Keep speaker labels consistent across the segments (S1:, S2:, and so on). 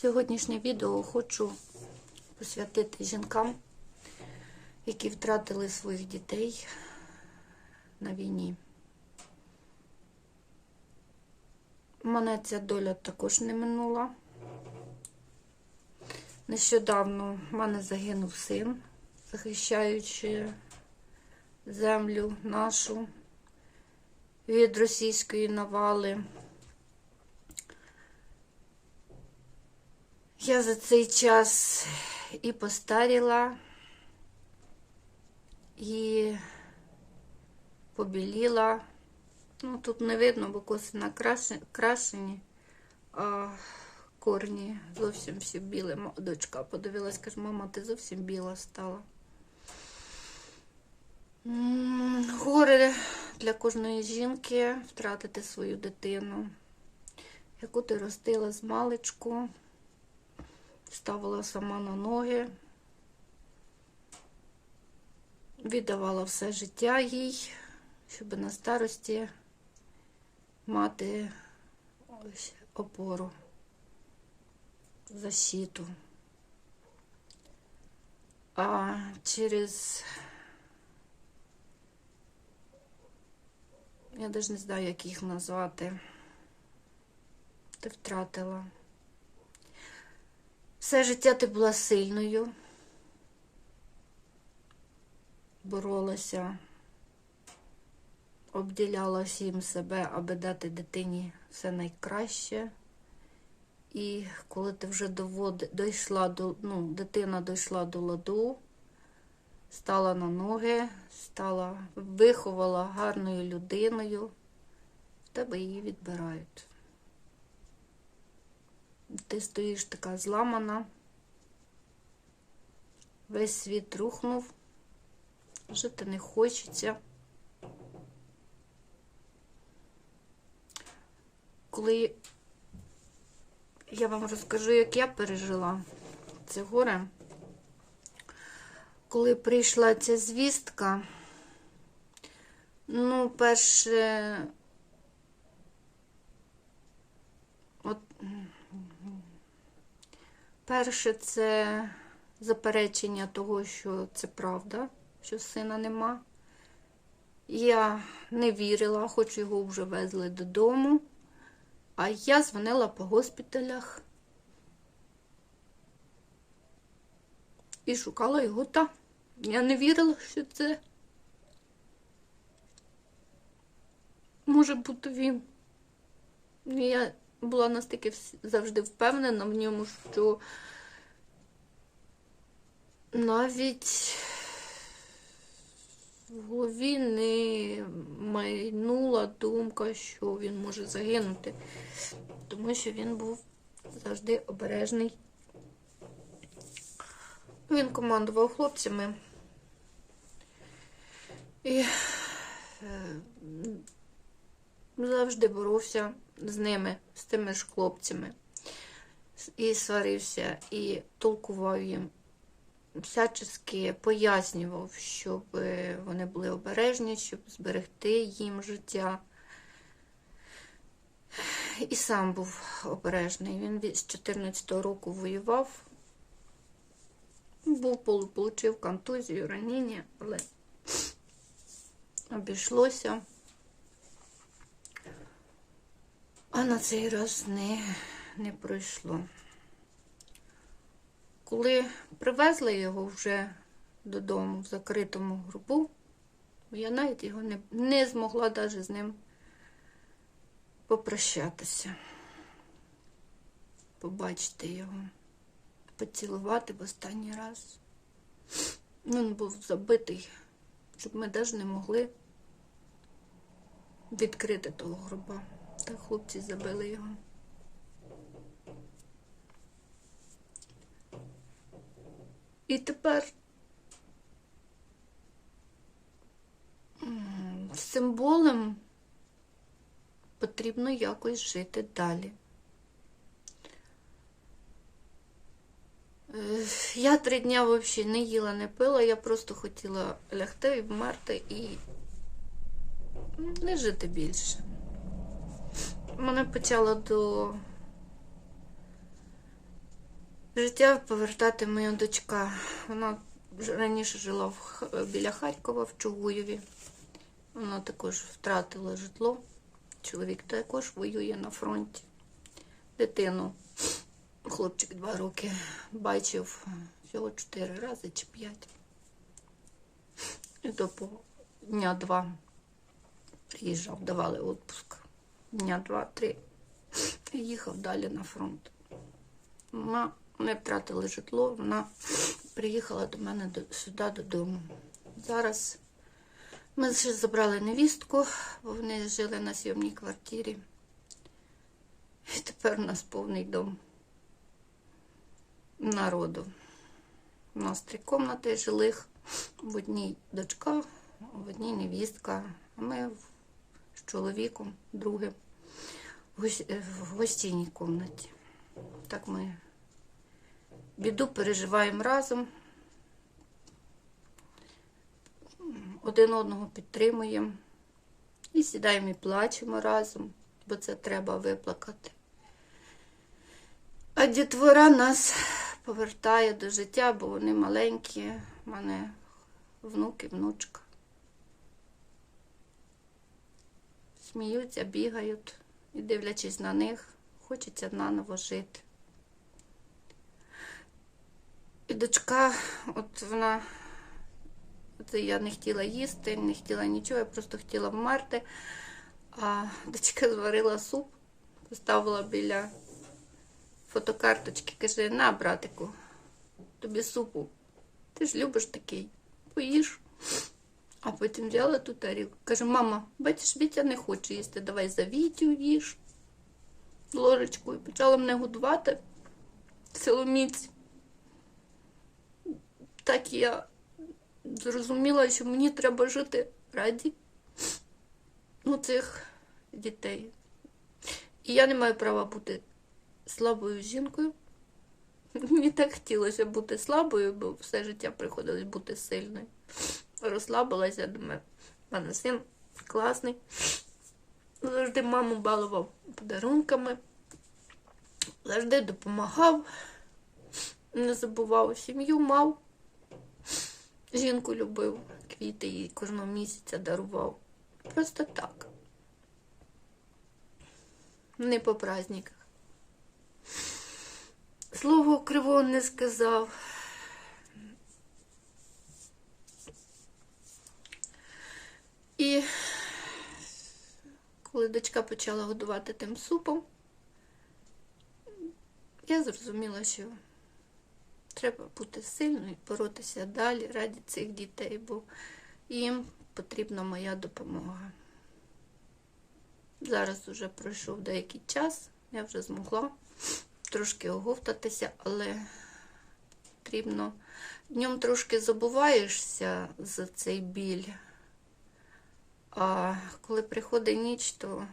S1: Сьогоднішнє відео хочу посвятити жінкам, які втратили своїх дітей на війні. Мене ця доля також не минула. Нещодавно в мене загинув син, захищаючи землю нашу від російської навали. Я за цей час і постаріла, і побіліла. Ну, тут не видно, бо коси накрашені, а корні зовсім всі білі. Дочка подивилась, каже, мама, ти зовсім біла стала. Горе для кожної жінки втратити свою дитину, яку ти ростила з маличку ставила сама на ноги, віддавала все життя їй, щоб на старості мати ось опору, защиту. А через я навіть не знаю, як їх назвати. Ти втратила. Все життя ти була сильною, боролася, обділяла всім себе, аби дати дитині все найкраще. І коли ти вже доводи, дійшла до, ну, дитина дійшла до ладу, стала на ноги, стала, виховала гарною людиною, в тебе її відбирають. Ти стоїш така зламана, весь світ рухнув, жити не хочеться. Коли я вам розкажу, як я пережила це горе, коли прийшла ця звістка, ну, перше, от Перше, це заперечення того, що це правда, що сина нема. Я не вірила, хоч його вже везли додому. А я дзвонила по госпіталях і шукала його там. Я не вірила, що це може бути він. Я була настільки завжди впевнена в ньому, що навіть в голові не майнула думка, що він може загинути, тому що він був завжди обережний. Він командував хлопцями. І е, завжди боровся з ними, з тими ж хлопцями. І сварився, і толкував їм, всячески пояснював, щоб е, вони були обережні, щоб зберегти їм життя. І сам був обережний. Він з 14-го року воював, був, получив контузію, ранення, але обійшлося. А на цей раз не, не пройшло. Коли привезли його вже додому в закритому гробу, я навіть його не, не змогла навіть з ним попрощатися, побачити його, поцілувати в останній раз. Він був забитий, щоб ми навіть не могли відкрити того гроба. Та хлопці забили його. І тепер з цим потрібно якось жити далі. Е, Я три дня взагалі не їла, не пила, я просто хотіла лягти і вмерти і не жити більше. Мене почало до життя повертати моя дочка. Вона раніше жила в, біля Харкова в Чугуєві. Вона також втратила житло. Чоловік також воює на фронті. Дитину, хлопчик два роки, бачив всього чотири рази чи п'ять. І по дня два приїжджав, давали відпуск. Дня два-три. І їхав далі на фронт. Вона не втратила житло, вона приїхала до мене сюди додому. Зараз ми ще забрали невістку, бо вони жили на сьомній квартирі. І тепер у нас повний дом народу. У нас три кімнати жилих, в одній дочка, в одній невістка, а ми з чоловіком, другим, е, в гостійній кімнаті. Так ми біду переживаємо разом, один одного підтримуємо і сідаємо і плачемо разом, бо це треба виплакати. А дітвора нас повертає до життя, бо вони маленькі, в мене внуки, внучка. Сміються, бігають і дивлячись на них, хочеться наново жити. І дочка, от вона, це я не хотіла їсти, не хотіла нічого, я просто хотіла вмерти. А дочка зварила суп, поставила біля фотокарточки, каже, на, братику, тобі супу. Ти ж любиш такий, поїж. А потім взяла ту тарілку. Каже, мама, бачиш, Вітя не хоче їсти, давай за Вітю їж ложечкою. Почала мене годувати силоміць. Так я зрозуміла, що мені треба жити раді ну, цих дітей. І я не маю права бути слабою жінкою. Мені так хотілося бути слабою, бо все життя приходилось бути сильною. Розслабилася, думаю, мене син класний. Завжди маму балував подарунками, завжди допомагав, не забував сім'ю, мав. Жінку любив, квіти їй кожного місяця дарував. Просто так. Не по праздниках. Слово криво не сказав. І коли дочка почала годувати тим супом, я зрозуміла, що треба бути сильною боротися далі раді цих дітей, бо їм потрібна моя допомога. Зараз вже пройшов деякий час, я вже змогла трошки оговтатися, але потрібно днем трошки забуваєшся за цей біль. А коли приходить ніч, то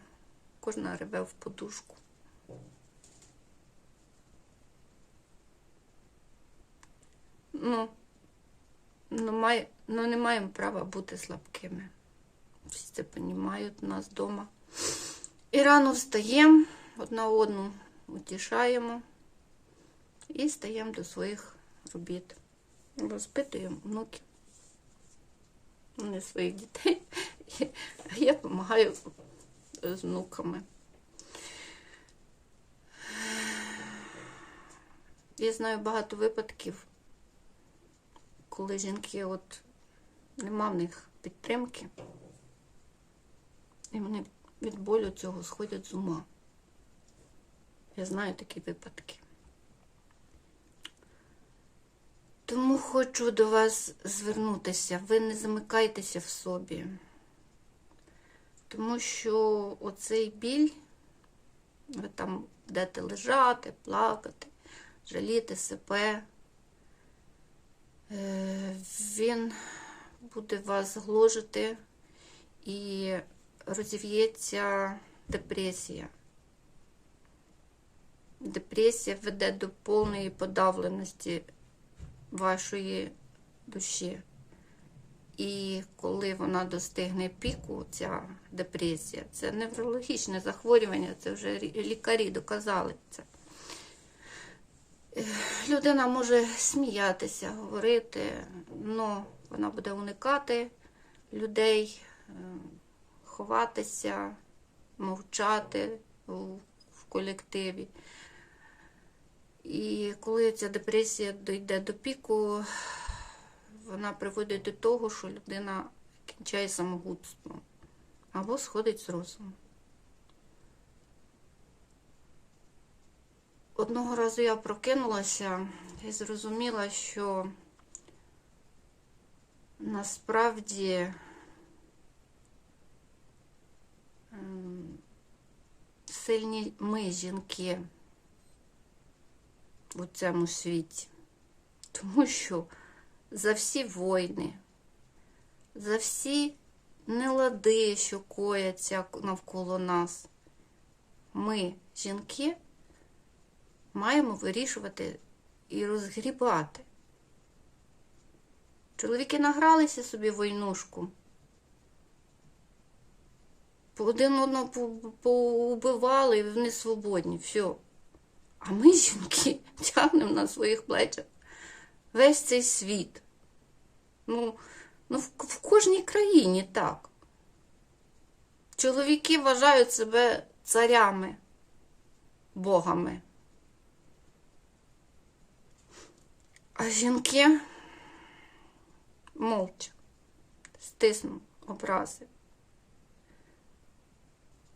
S1: кожна реве в подушку. Ну, ну, має, ну не маємо права бути слабкими. Всі це розуміють нас вдома. І рано встаємо, одна одну утішаємо і стаємо до своїх робіт. Розпитуємо внуків. Вони своїх дітей. А я допомагаю з внуками. Я знаю багато випадків, коли жінки от нема в них підтримки, і вони від болю цього сходять з ума. Я знаю такі випадки. Тому хочу до вас звернутися. Ви не замикайтеся в собі. Тому що оцей біль, ви там будете лежати, плакати, жаліти себе, е, він буде вас гложити і розів'ється депресія. Депресія веде до повної подавленості вашої душі. І коли вона достигне піку, ця депресія, це неврологічне захворювання, це вже лікарі доказали це. людина може сміятися, говорити, але вона буде уникати людей, ховатися, мовчати в колективі. І коли ця депресія дійде до піку, вона приводить до того, що людина кінчає самогубством або сходить з розуму. Одного разу я прокинулася і зрозуміла, що насправді ем, сильні ми, жінки, у цьому світі. Тому що за всі війни, за всі нелади, що кояться навколо нас, ми, жінки, маємо вирішувати і розгрібати. Чоловіки награлися собі войнушку. Один одного поубивали, і вони свободні. Все. А ми, жінки, тягнемо на своїх плечах весь цей світ. Ну, ну в, в кожній країні так. Чоловіки вважають себе царями, богами. А жінки мовча, стиснув образи,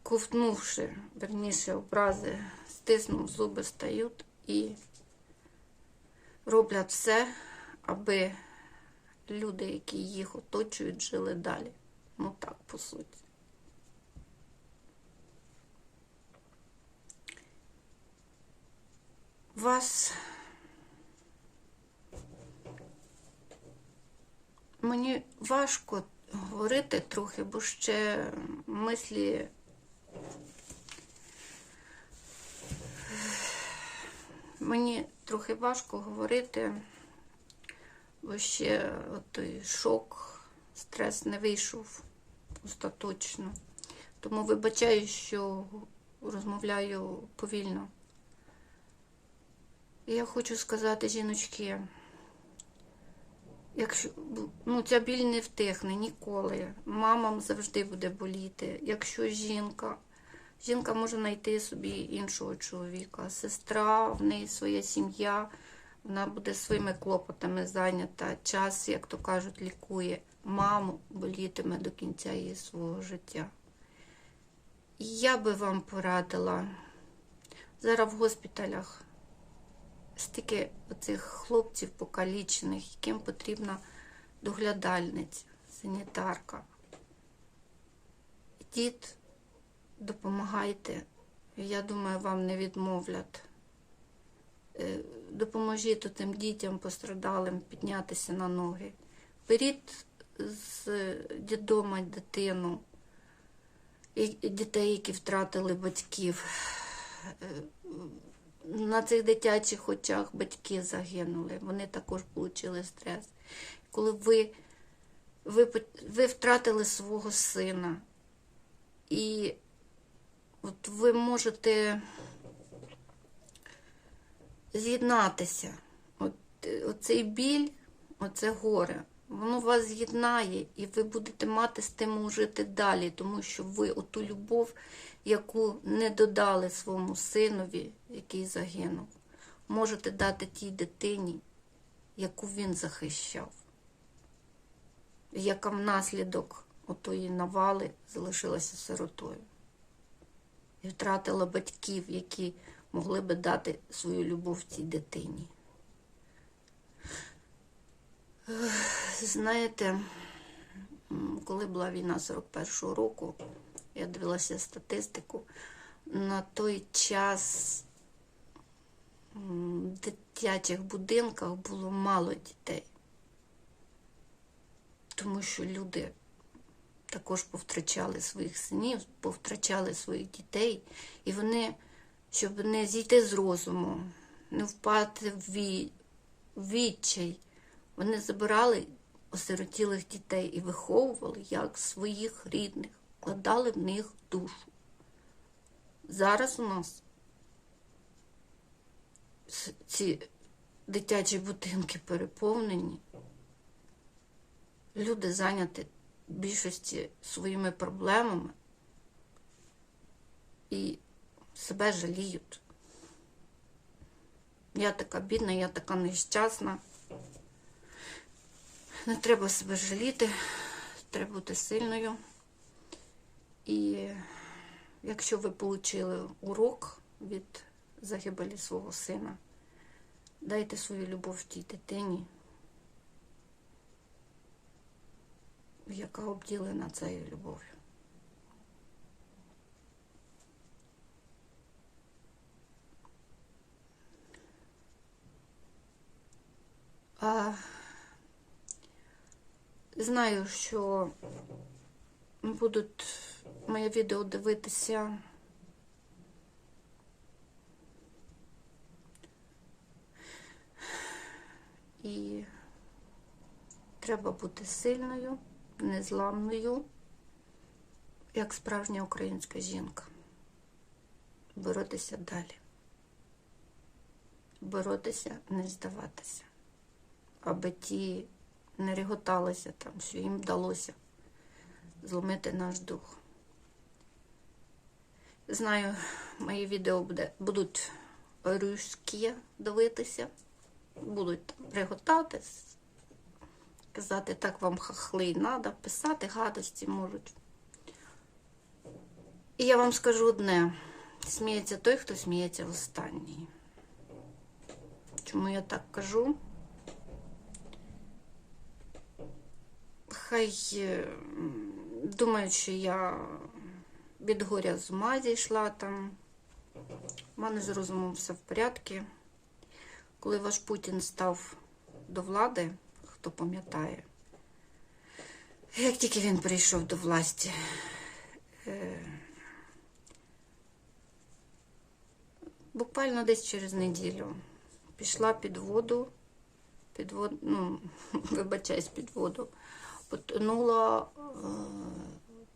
S1: ковтнувши, верніше, образи, стиснув зуби, стають і роблять все, аби люди, які їх оточують, жили далі. Ну так, по суті. Вас мені важко говорити трохи, бо ще мислі мені трохи важко говорити, бо ще той шок, стрес не вийшов остаточно. Тому вибачаю, що розмовляю повільно. Я хочу сказати, жіночки, якщо ну, ця біль не втихне ніколи. Мамам завжди буде боліти. Якщо жінка, жінка може знайти собі іншого чоловіка, сестра, в неї своя сім'я, вона буде своїми клопотами зайнята. Час, як то кажуть, лікує. Маму болітиме до кінця її свого життя. Я би вам порадила зараз в госпіталях стільки оцих хлопців покалічених, яким потрібна доглядальниця, санітарка. Ідіть, допомагайте. Я думаю, вам не відмовлять. Е, Допоможіть тим дітям пострадалим піднятися на ноги. Беріть з дідома дитину, і дітей, які втратили батьків. Е, на цих дитячих очах батьки загинули, вони також отримали стрес. Коли ви, ви, ви втратили свого сина, і от ви можете з'єднатися. От, Оцей біль, оце горе, воно вас з'єднає, і ви будете мати стимул жити далі, тому що ви оту любов, яку не додали своєму синові, який загинув, можете дати тій дитині, яку він захищав, яка внаслідок отої навали залишилася сиротою. І втратила батьків, які могли би дати свою любов цій дитині. Знаєте, коли була війна 41-го року, я дивилася статистику, на той час в дитячих будинках було мало дітей, тому що люди також повтрачали своїх синів, повтрачали своїх дітей, і вони, щоб не зійти з розуму, не впати в відчай, вони забирали осиротілих дітей і виховували як своїх рідних, вкладали в них душу. Зараз у нас ці дитячі будинки переповнені. Люди зайняті більшості своїми проблемами і себе жаліють. Я така бідна, я така нещасна. Не треба себе жаліти, треба бути сильною. І якщо ви отримали урок від загибелі свого сина, дайте свою любов тій дитині, яка обділена цією любов'ю. А знаю, що будуть моє відео дивитися і треба бути сильною, незламною, як справжня українська жінка. Боротися далі. Боротися, не здаватися. Аби ті не реготалися там, що їм вдалося зломити наш дух. Знаю, мої відео буде, будуть руські дивитися, будуть там реготати, казати, так вам хахли треба, писати гадості можуть. І я вам скажу одне: сміється той, хто сміється в останній. Чому я так кажу? Хай е, думають, що я від горя з ума зійшла там. У мене з розумом все в порядку. Коли ваш Путін став до влади, хто пам'ятає, як тільки він прийшов до власті, е, буквально десь через неділю пішла під воду, під воду, ну, вибачаюсь, під воду, потонула е,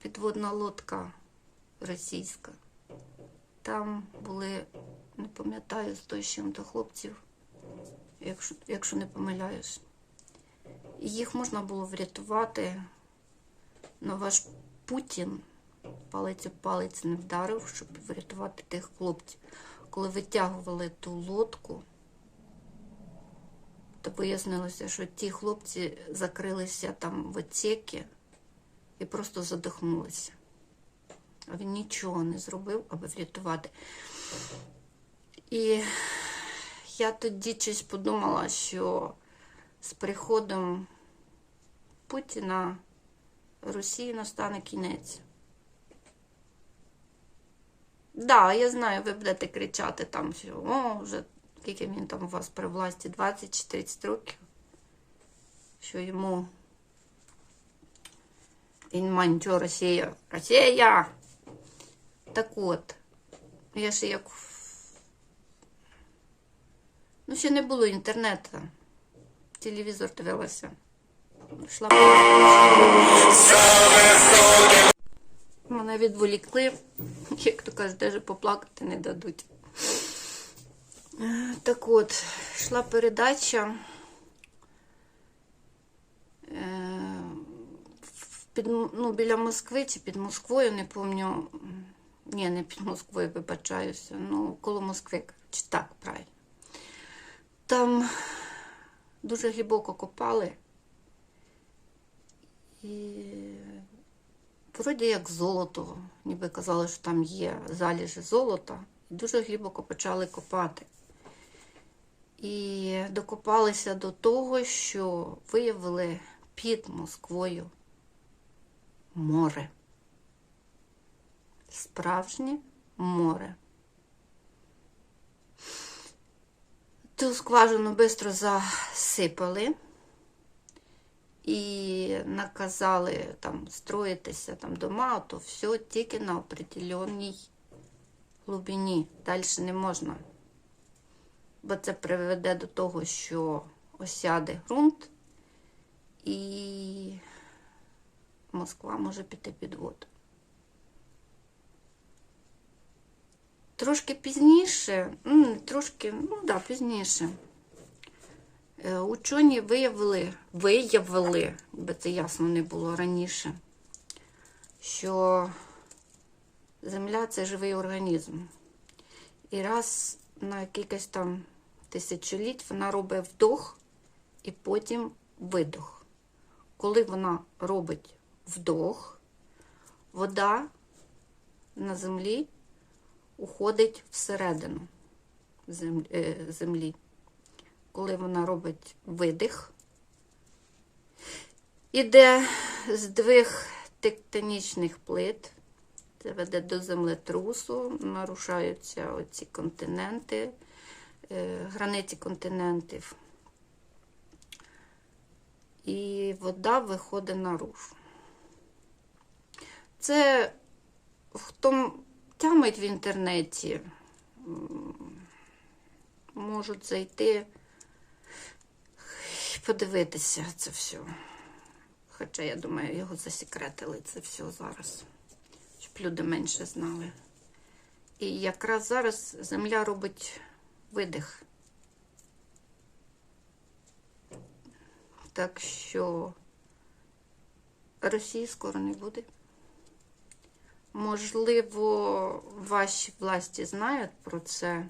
S1: підводна лодка російська. Там були, не пам'ятаю, з той чим-то хлопців, якщо, якщо не помиляюсь. Їх можна було врятувати, але ваш Путін палець об палець не вдарив, щоб врятувати тих хлопців. Коли витягували ту лодку, то вияснилося, що ті хлопці закрилися там в отсекі і просто задихнулися. А він нічого не зробив, аби врятувати. І я тоді щось подумала, що з приходом Путіна Росії настане кінець. Да, я знаю, ви будете кричати там, що о, вже скільки він там у вас при власті 20-30 років, що йому він манчо Росія. Росія! Так от, я ще як. Ну, ще не було інтернету. Телевізор дивилася. Йшла Мене відволікли, як то кажуть, навіть поплакати не дадуть. Так от, йшла передача. е, Під, ну, біля Москви чи під Москвою, не пам'ятаю. Ні, не під Москвою, вибачаюся. Ну, коло Москви, чи так, правильно. Там дуже глибоко копали. І вроді як золото, ніби казали, що там є заліжі золота. І дуже глибоко почали копати. І докопалися до того, що виявили під Москвою море. Справжнє море. Ту скважину швидко засипали і наказали там строїтися там дома, то все тільки на определенній глибині. Далі не можна. Бо це приведе до того, що осяде ґрунт і Москва може піти під воду. Трошки пізніше, трошки, ну да, пізніше, Е, Учені виявили, виявили, би це ясно не було раніше, що Земля це живий організм. І раз на кількось там тисячоліть вона робить вдох і потім видох. Коли вона робить вдох, вода на землі уходить всередину е, землі. Коли вона робить видих, іде здвиг тектонічних плит, це веде до землетрусу, нарушаються оці континенти, е, границі континентів. І вода виходить наружу. Це хто тямить в інтернеті, можуть зайти подивитися це все. Хоча, я думаю, його засекретили це все зараз, щоб люди менше знали. І якраз зараз земля робить видих. Так що Росії скоро не буде. Можливо, ваші власті знають про це,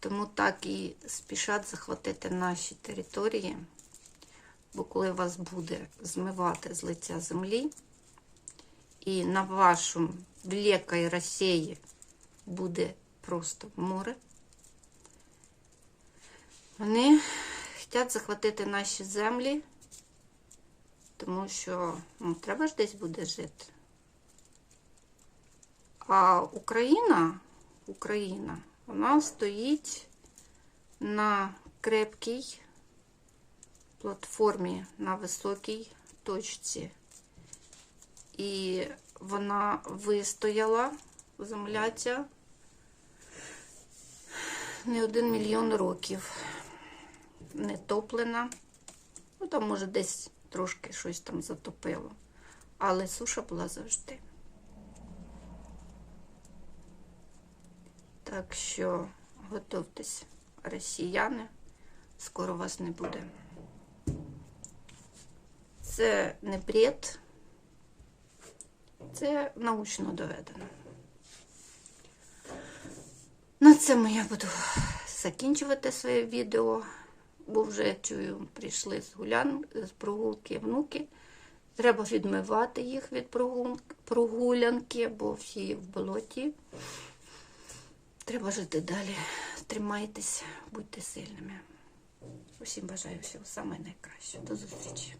S1: тому так і спішать захватити наші території. Бо коли вас буде змивати з лиця землі, і на вашому великій Росії буде просто море, вони хочуть захватити наші землі, тому що ну, треба ж десь буде жити. А Україна, Україна, вона стоїть на крепкій платформі, на високій точці. І вона вистояла, земля ця, не один мільйон років. Не топлена. Ну, там, може, десь трошки щось там затопило. Але суша була завжди. Так що готуйтесь, росіяни, скоро вас не буде. Це не бред, це научно доведено. На цьому я буду закінчувати своє відео, бо вже чую, прийшли з гулян, з прогулки внуки. Треба відмивати їх від прогулянки, бо всі в болоті. Треба жити далі. Тримайтеся, будьте сильними. Усім бажаю всього самого найкращого. До зустрічі.